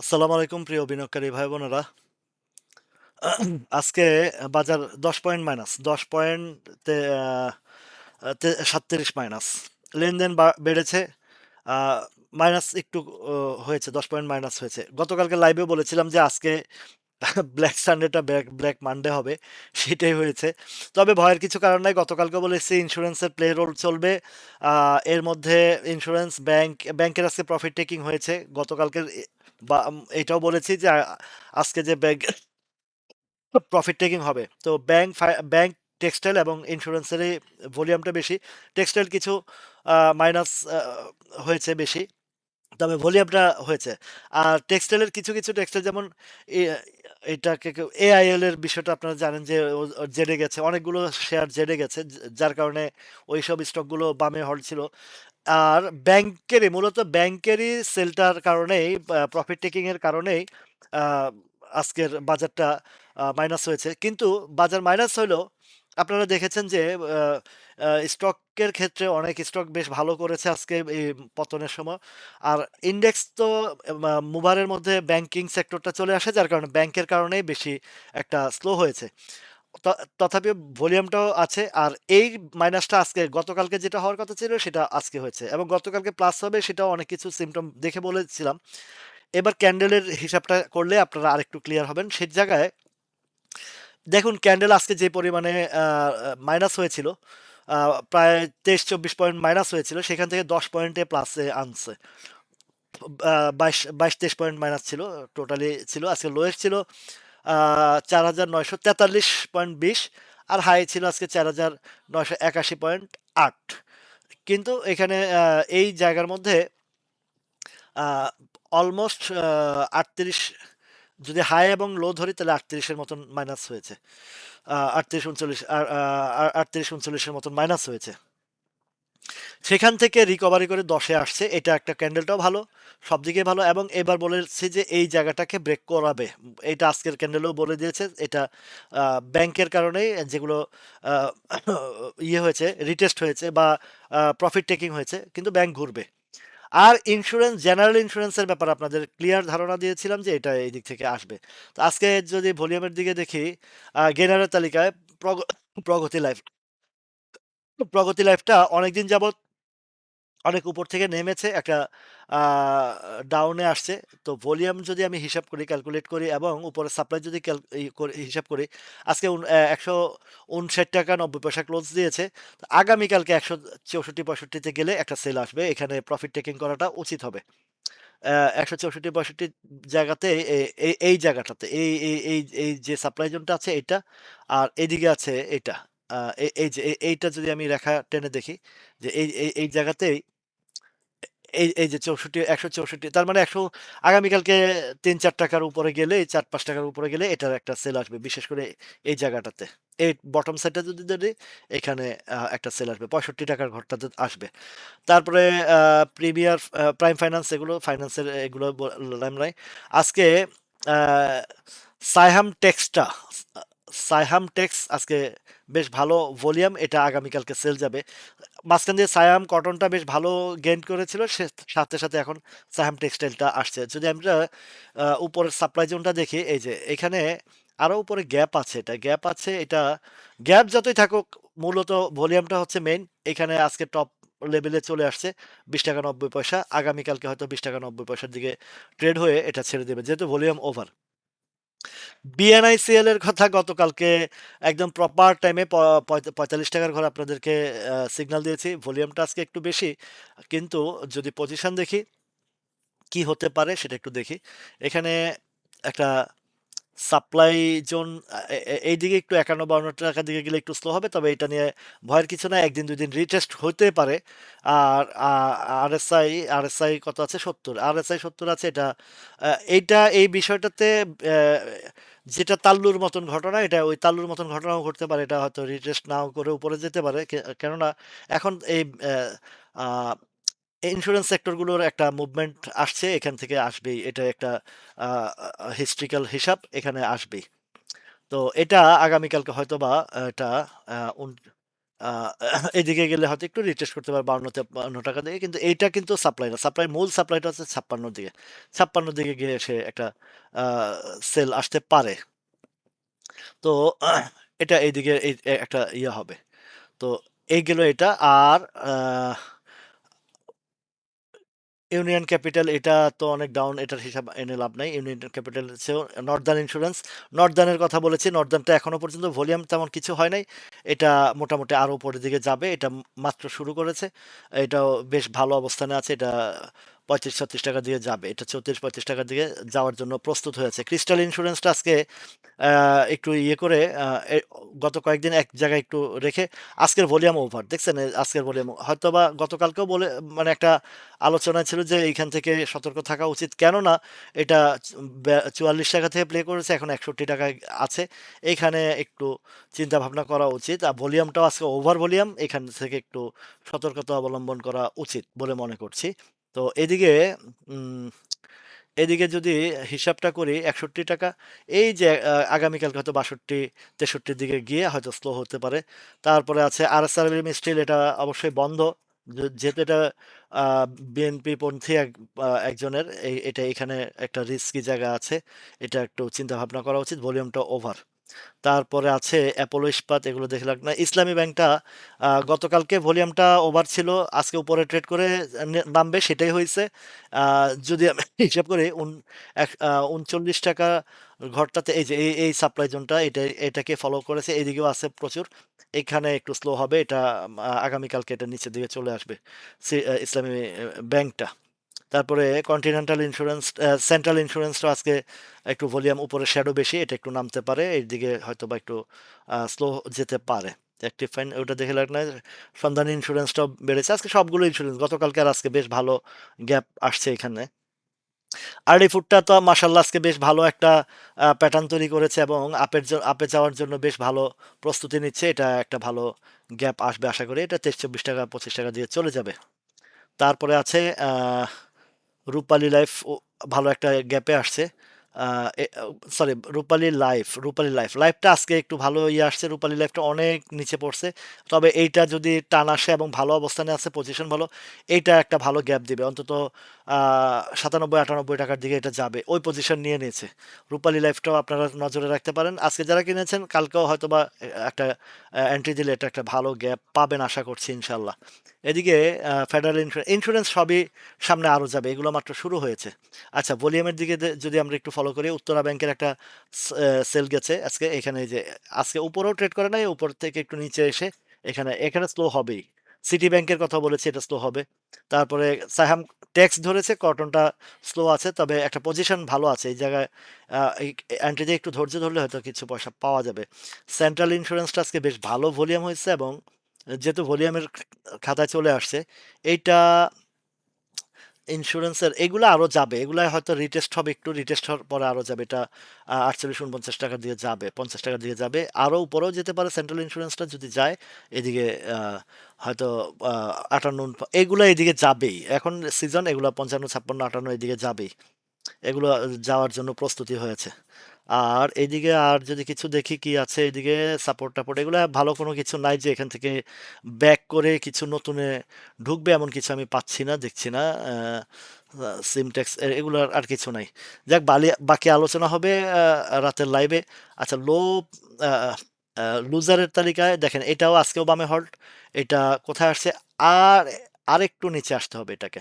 আসসালামু আলাইকুম প্রিয় বিনিয়োগকারী ভাই বোনেরা আজকে বাজার দশ পয়েন্ট মাইনাস, দশ পয়েন্ট সাতত্রিশ মাইনাস। লেনদেন বেড়েছে মাইনাস একটু হয়েছে, দশ পয়েন্ট মাইনাস হয়েছে। গতকালকে লাইভে বলেছিলাম যে আজকে ব্ল্যাক সানডেটা ব্ল্যাক ব্ল্যাক মানডে হবে, সেটাই হয়েছে। তবে ভয়ের কিছু কারণ নাই, গতকালকে বলেছি ইন্স্যুরেন্সের প্লে রোল চলবে এর মধ্যে ইন্স্যুরেন্স ব্যাংক ব্যাংকের আজকে প্রফিট টেকিং হয়েছে। গতকালকে বা এটাও বলেছি যে আজকে যে ব্যাংক প্রফিট টেকিং হবে। তো ব্যাংক ব্যাংক টেক্সটাইল এবং ইন্স্যুরেন্সের ভলিউমটা বেশি। টেক্সটাইল কিছু মাইনাস হয়েছে বেশি। তবে ভলিউমটা হয়েছে। আর টেক্সটাইলের কিছু কিছু টেক্সটাইল যেমন এটাকে এআইএল এর বিষয়টা আপনারা জানেন যে, ও- জেডে গেছে। অনেকগুলো শেয়ার জেডে গেছে যার কারণে ওই সব স্টকগুলো বামে হল ছিল। আর ব্যাংকেরই, মূলত ব্যাংকেরই সেলটার কারণেই প্রফিট টেকিং এর কারণেই আজকের বাজারটা মাইনাস হয়েছে। কিন্তু বাজার মাইনাস হলেও আপনারা দেখেছেন যে স্টকের ক্ষেত্রে অনেক স্টক বেশ ভালো করেছে আজকে এই পতনের সময়। আর ইন্ডেক্স তো মুভারের মধ্যে ব্যাংকিং সেক্টরটা চলে আসে, যার কারণে ব্যাংকের কারণেই বেশি একটা স্লো হয়েছে। তথাপি ভলিউমটাও আছে। আর এই মাইনাসটা আজকে, গতকালকে যেটা হওয়ার কথা ছিল, সেটা আজকে হয়েছে। এবং গতকালকে প্লাস হবে সেটাও অনেক কিছু সিমটম দেখে বলেছিলাম। এবার ক্যান্ডেলের হিসাবটা করলে আপনারা আরেকটু ক্লিয়ার হবেন। সেই জায়গায় দেখুন ক্যান্ডেল আজকে যে পরিমাণে মাইনাস হয়েছিল প্রায় তেইশ চব্বিশ পয়েন্ট মাইনাস হয়েছিল, সেখান থেকে দশ পয়েন্টে প্লাসে আনছে। বাইশ বাইশ তেইশ পয়েন্ট মাইনাস ছিল টোটালি ছিল। আজকে লোয়েস্ট ছিল চার হাজার নয়শো তেতাল্লিশ পয়েন্ট বিশ আর হাই ছিল আজকে চার হাজার নয়শো একাশি পয়েন্ট আট। কিন্তু এখানে এই জায়গার মধ্যে অলমোস্ট আটত্রিশ, যদি হাই এবং লো ধরি, তাহলে আটত্রিশের মতন মাইনাস হয়েছে। আটত্রিশ উনচল্লিশ আটত্রিশ উনচল্লিশের মতন মাইনাস হয়েছে। সেখান থেকে রিকভারি করে দশে আসছে, এটা একটা ক্যান্ডেলটাও ভালো, সব দিকে ভালো, এবং এবার বলেছে যে এই জায়গাটাকে ব্রেক করাবে। এটা আজকের ক্যান্ডেলও বলে দিয়েছে, এটা ব্যাংকের কারণেই যেগুলো ইয়ে হয়েছে রিটেস্ট হয়েছে বা প্রফিট টেকিং হয়েছে, কিন্তু ব্যাংক ঘুরবে। আর ইন্স্যুরেন্স জেনারেল ইন্স্যুরেন্সের ব্যাপারে আপনাদের ক্লিয়ার ধারণা দিয়েছিলাম যে এটা এই দিক থেকে আসবে। তো আজকে যদি ভলিউমের দিকে দেখি গেনারের তালিকায় প্রগ- প্রগতি লাইফ প্রগতি লাইফটা অনেকদিন যাবত অনেক উপর থেকে নেমেছে, একটা ডাউনে আসছে। তো ভলিউম যদি আমি হিসাব করি ক্যালকুলেট করি এবং উপরে সাপ্লাই যদি হিসাব করি, আজকে একশো উনষাট টাকা নব্বই পয়সা ক্লোজ দিয়েছে। তো আগামীকালকে একশো চৌষট্টি পঁয়ষট্টিতে গেলে একটা সেল আসবে। এখানে প্রফিট টেকিং করাটা উচিত হবে। একশো চৌষট্টি পঁয়ষট্টি জায়গাতে এই জায়গাটাতে, এই এই এই যে সাপ্লাই জোনটা আছে এটা, আর এদিকে আছে এটা। এই যে এই- এইটা যদি আমি রেখা টেনে দেখি, যে এই এই জায়গাতেই এই এই যে 64 164 তার মানে 100 আগামীকালকে ৩-৪ টাকার উপরে গেলে ৪-৫ টাকার উপরে গেলে এটার একটা সেল আসবে। বিশেষ করে এই জায়গাটাতে। এই বটম সাইডটা যদি ধরি এখানে একটা সেল আসবে। ৬৫ টাকার ঘরটাতে আসবে। তারপরে প্রিমিয়ার প্রাইম ফাইন্যান্স এগুলো ফাইন্যান্সের এগুলো নাই। আজকে সাইহাম টেক্সটা সাইহাম টেক্স আজকে বেশ ভালো ভলিউম, এটা আগামীকালকে সেল যাবে। মাঝখান দিয়ে সায়াম কটনটা বেশ ভালো গেন করেছিল সাথে সাথে এখন সায়াম টেক্সটাইলটা আসছে। যদি আমরা উপরের সাপ্লাই জোনটা দেখি, এই যে এখানে আরও উপরে গ্যাপ আছে, এটা গ্যাপ আছে, এটা গ্যাপ যতই থাকুক, মূলত ভলিউমটা হচ্ছে মেইন এখানে আজকে টপ লেভেলে চলে আসছে বিশ টাকা নব্বই পয়সা। আগামীকালকে হয়তো বিশ টাকা নব্বই পয়সার দিকে ট্রেড হয়ে এটা ছেড়ে দেবে, যেহেতু ভলিউম ওভার বিএনআইসিএল এর কথা গতকালকে একদম প্রপার টাইমে পঁয়তাল্লিশ টাকার ঘর আপনাদেরকে সিগন্যাল দিয়েছি। ভলিউমটা আজকে একটু বেশি, কিন্তু যদি পজিশন দেখি, কি হতে পারে সেটা একটু দেখি। এখানে একটা সাপ্লাই জোন এইদিকে একটু একান্ন বাউন্ন টাকার দিকে গেলে একটু স্লো হবে, তবে এটা নিয়ে ভয়ের কিছু না একদিন, দুই দিন রিটেস্ট হতে পারে। আর আরএসআই আরএসআই কত আছে? সত্তর। আরএসআই সত্তর আছে, এটা এইটা, এই বিষয়টাতে যেটা তাল্লুর মতন ঘটনা, এটা ওই তাল্লুর মতন ঘটনাও ঘটতে পারে। এটা হয়তো রিটেস্ট নাও করে উপরে যেতে পারে। কেননা এখন এই ইন্স্যুরেন্স সেক্টরগুলোর একটা মুভমেন্ট আসছে, এখান থেকে আসবেই। এটা একটা হিস্ট্রিক্যাল হিসাব এখানে আসবেই। তো এটা আগামীকালকে হয়তো বা এটা এদিকে গেলে হয়তো একটু রিটেস্ট করতে পারে বাউন্ন, তেপ্পান্ন টাকা দিয়ে, কিন্তু এইটা কিন্তু সাপ্লাই না। সাপ্লাই মূল সাপ্লাইটা হচ্ছে ছাপ্পান্ন দিকে। ছাপ্পান্ন দিকে গিয়ে সে একটা সেল আসতে পারে। তো এটা এইদিকে এই একটা ইয়ে হবে। তো এই গেল এটা। আর ইউনিয়ন ক্যাপিটাল, এটা তো অনেক ডাউন এটার হিসাব এনে লাভ নাই। ইউনিয়ন ক্যাপিটাল চেয়েও নর্দার্ন ইন্স্যুরেন্স নর্দার্নের কথা বলেছি নর্দার্নটা এখনও পর্যন্ত ভলিউম তেমন কিছু হয় নাই। এটা মোটামুটি আরও উপরের দিকে যাবে, এটা মাত্র শুরু করেছে। এটাও বেশ ভালো অবস্থানে আছে, এটা পঁয়ত্রিশ ছত্রিশ টাকা দিয়ে যাবে। এটা চৌত্রিশ পঁয়ত্রিশ টাকার দিকে যাওয়ার জন্য প্রস্তুত হয়েছে। ক্রিস্টাল ইন্স্যুরেন্সটা আজকে একটু ইয়ে করে গত কয়েকদিন এক জায়গায় একটু রেখে আজকের ভলিউম ওভার দেখছেন? আজকের ভলিউম হয়তো বা গতকালকেও বলে মানে একটা আলোচনা ছিল যে এইখান থেকে সতর্ক থাকা উচিত। কেননা এটা চুয়াল্লিশ টাকা থেকে প্লে করেছে, এখন একষট্টি টাকায় আছে। এইখানে একটু চিন্তা ভাবনা করা উচিত। আর ভলিউমটাও আজকে ওভার ভলিউম এখান থেকে একটু সতর্কতা অবলম্বন করা উচিত বলে মনে করছি। তো এদিকে এদিকে যদি হিসাবটা করি, একষট্টি টাকা, এই যে আগামীকালকে হয়তো বাষট্টি, তেষট্টির দিকে গিয়ে হয়তো স্লো হতে পারে। তারপরে আছে আর এস আর স্টিল এটা অবশ্যই বন্ধ। যেহেতু এটা বিএনপি পন্থী এক একজনের এটা এখানে একটা রিস্কি জায়গা আছে। এটা একটু চিন্তা ভাবনা করা উচিত ভলিউমটা ওভার তারপরে আছে অ্যাপোলো ইস্পাত, এগুলো দেখে না ইসলামী ব্যাংকটা গতকালকে ভলিউমটা ওভার ছিল, আজকে উপরে ট্রেড করে নামবে সেটাই হয়েছে। যদি আমি হিসাব করি উনচল্লিশ টাকা ঘরটাতে, এই যে, এই সাপ্লাই জোনটা, এটা, এটাকে ফলো করেছে, এদিকেও আছে প্রচুর। এখানে একটু স্লো হবে, এটা আগামীকালকে এটা নিচের দিকে চলে আসবে ইসলামী ব্যাংকটা। তারপরে কন্টিনেন্টাল ইন্স্যুরেন্স সেন্ট্রাল ইন্স্যুরেন্সটা আজকে একটু ভলিউম উপরে শ্যাডো বেশি, এটা একটু নামতে পারে এই দিকে হয়তো বা একটু স্লো যেতে পারে। অ্যাক্টিভ ফাইন ওটা দেখে লাগ না সন্ধানী ইন্স্যুরেন্সটাও বেড়েছে। আজকে সবগুলো ইন্স্যুরেন্স গতকালকে আর আজকে বেশ ভালো গ্যাপ আসছে এখানে। আরডি ফুডটা তো মাসাল্লাহ আজকে বেশ ভালো একটা প্যাটার্ন তৈরি করেছে এবং আপের আপে যাওয়ার জন্য বেশ ভালো প্রস্তুতি নিচ্ছে। এটা একটা ভালো গ্যাপ আসবে আশা করি। এটা তেইশ, চব্বিশ টাকা, পঁচিশ টাকা দিয়ে চলে যাবে। তারপরে আছে রূপালী লাইফ ভালো একটা গ্যাপে আসছে। Sorry Rupali life Rupali life লাইফটা আজকে একটু ভালো ইয়ে আসছে রূপালী লাইফটা অনেক নিচে পড়ছে। তবে এইটা যদি টান আসে এবং ভালো অবস্থানে আছে পজিশন ভালো, এইটা একটা ভালো গ্যাপ দিবে। অন্তত সাতানব্বই, আটানব্বই টাকার দিকে এটা যাবে। ওই পজিশন নিয়ে নিয়েছে। রূপালী লাইফটাও আপনারা নজরে রাখতে পারেন। আজকে যারা কিনেছেন, কালকেও হয়তো বা একটা এন্ট্রি দিলে এটা একটা ভালো গ্যাপ পাবেন আশা করছি ইনশাল্লাহ এদিকে ফেডারেল ইন্স্যুরেন্স ইন্স্যুরেন্স সবই সামনে আরও যাবে। এগুলো মাত্র শুরু হয়েছে। আচ্ছা ভলিউমের দিকে যদি আমরা একটু ফলো করি। উত্তরা ব্যাংকের একটা সেল গেছে। আজকে এখানে যে, আজকে উপরেও ট্রেড করে নাই, উপর থেকে একটু নিচে এসে এখানে এখানে স্লো হবেই। সিটি ব্যাংকের কথা বলেছি, এটা স্লো হবে। তারপরে সাহাম ট্যাক্স ধরেছে কটনটা স্লো আছে, তবে একটা পজিশন ভালো আছে। এই জায়গায় অ্যান্টিতে একটু ধৈর্য ধরলে হয়তো কিছু পয়সা পাওয়া যাবে। সেন্ট্রাল ইন্স্যুরেন্সটা আজকে বেশ ভালো ভলিউম হয়েছে এবং যেহেতু ভলিউমের খাতায় চলে আসছে, এইটা ইন্স্যুরেন্সের এগুলো আরও যাবে। এগুলো হয়তো রিটেস্ট হবে, একটু রিটেস্ট হওয়ার পরে আরও যাবে। এটা আটচল্লিশ উনপঞ্চাশ টাকা দিয়ে যাবে, পঞ্চাশ টাকা দিয়ে যাবে। আরও উপরেও যেতে পারে সেন্ট্রাল ইন্স্যুরেন্সটা যদি যায়, এদিকে হয়তো আটান্ন এগুলো এদিকে যাবেই। এখন সিজন এগুলো পঞ্চান্ন, ছাপ্পান্ন, আটান্ন এদিকে যাবেই। এগুলো যাওয়ার জন্য প্রস্তুতি হয়েছে। আর এইদিকে আর যদি কিছু দেখি কি আছে এইদিকে সাপোর্ট টাপোর্ট, এগুলো ভালো কোনো কিছু নাই যে এখান থেকে ব্যাক করে কিছু নতুনে ঢুকবে এমন কিছু আমি পাচ্ছি না, দেখছি না। সিমটেক্স এগুলো আর কিছু নাই। যাক, বালি, বাকি আলোচনা হবে রাতের লাইভে আচ্ছা লো লুজারের তালিকায় দেখেন, এটাও আজকেও বামে হল্ট এটা কোথায় আসছে? আর, আরেকটু নিচে আসতে হবে এটাকে।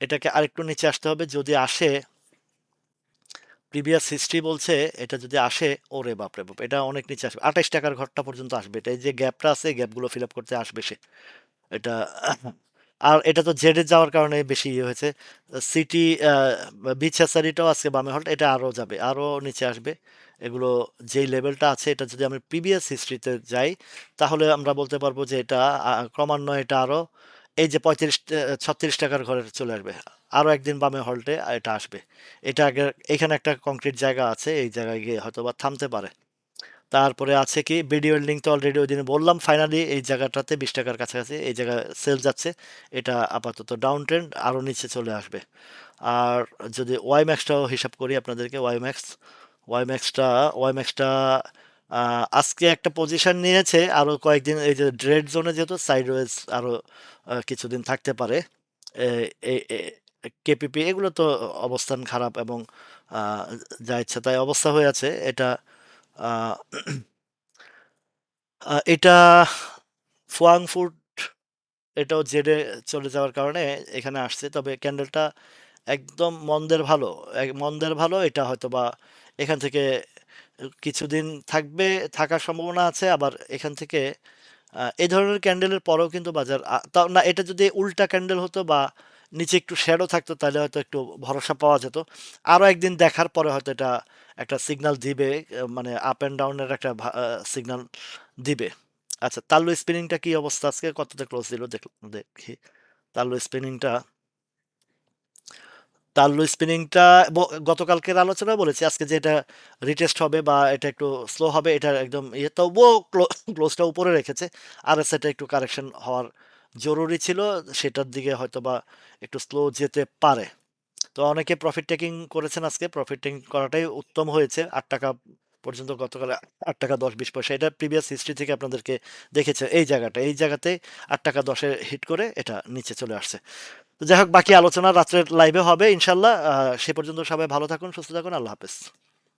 এটাকে আরেকটু নিচে আসতে হবে, যদি আসে প্রিভিয়াস হিস্ট্রি বলছে এটা যদি আসে, ওরে বাপরে বাপ, এটা অনেক নিচে আসবে। আঠাইশ টাকার ঘরটা পর্যন্ত আসবে, এটা যে গ্যাপটা আছে গ্যাপগুলো ফিল আপ করতে আসবে সে। এটা আর এটা তো জেডে যাওয়ার কারণে বেশি ইয়ে হয়েছে। সিটি বিচ হ্যাচারিটাও আজকে বামে হল্ট, এটা আরও যাবে, আরও নিচে আসবে। এগুলো যেই লেভেলটা আছে, এটা যদি আমি প্রিভিয়াস হিস্ট্রিতে যাই, তাহলে আমরা বলতে পারব যে এটা ক্রমান্বয়ে এটা আরও, এই যে পঁয়ত্রিশ ছত্রিশ টাকার ঘরে চলে আসবে। আরও একদিন বামে হল্টে এটা আসবে। এটা আগে এখানে একটা কংক্রিট জায়গা আছে এই জায়গায় গিয়ে হয়তো বা থামতে পারে। তারপরে আছে কি বিডি ওয়েল্ডিং তো অলরেডি ওই দিনে বললাম ফাইনালি এই জায়গাটাতে বিশ টাকার কাছাকাছি এই জায়গায় সেল যাচ্ছে এটা আপাতত ডাউন ট্রেন্ড আরও নিচে চলে আসবে। আর যদি ওয়াই ম্যাক্সটাও হিসাব করি আপনাদেরকে ওয়াই ম্যাক্স ওয়াই ম্যাক্সটা ওয়াই ম্যাক্সটা আজকে একটা পজিশন নিয়েছে আরও কয়েকদিন এই যে ড্রেড জোনে যেহেতু সাইডওয়েজ আরও আহ, কিছুদিন থাকতে পারে কেপিপি এগুলো তো অবস্থান খারাপ এবং যা ইচ্ছা তাই অবস্থা হয়ে আছে। এটা এটা ফুয়াং ফুড এটাও জেডে চলে যাওয়ার কারণে এখানে আসছে। তবে ক্যান্ডেলটা একদম মন্দের ভালো। মন্দের ভালো, এটা হয়তো বা এখান থেকে কিছুদিন থাকবে, থাকার সম্ভাবনা আছে। আবার এখান থেকে এই ধরনের ক্যান্ডেলের পরেও কিন্তু বাজার না, এটা যদি উল্টা ক্যান্ডেল হতো বা নিচে একটু শ্যাডো থাকতো, তাহলে হয়তো একটু ভরসা পাওয়া যেত। আরও একদিন দেখার পরে হয়তো এটা একটা সিগন্যাল দিবে মানে আপ অ্যান্ড ডাউনের একটা সিগনাল দিবে। আচ্ছা তাল্লু স্পিনিংটা কি অবস্থা? আজকে কতটা ক্লোজ দিল? দেখ তাল্লু স্পিনিংটা তাল্লু স্পিনিংটা গতকালকের আলোচনা বলেছি, আজকে যে এটা রিটেস্ট হবে বা এটা একটু স্লো হবে, এটা একদম ইয়ে তবুও ক্লোজটা উপরে রেখেছে। আর এস একটু কারেকশন হওয়ার জরুরি ছিল, সেটার দিকে হয়তো বা একটু স্লো যেতে পারে। তো অনেকে প্রফিট টেকিং করেছেন আজকে। প্রফিট টেকিং করাটাই উত্তম হয়েছে। আট টাকা পর্যন্ত গতকাল আট টাকা দশ বিশ পয়সা। এটা প্রিভিয়াস হিস্ট্রি থেকে আপনাদেরকে দেখেছে এই জায়গাটা। এই জায়গাতে আট টাকা দশে হিট করে এটা নিচে চলে আসছে। তো যাই হোক, বাকি আলোচনা রাত্রের লাইভে হবে ইনশাল্লাহ। সে পর্যন্ত সবাই ভালো থাকুন, সুস্থ থাকুন। আল্লাহ হাফেজ।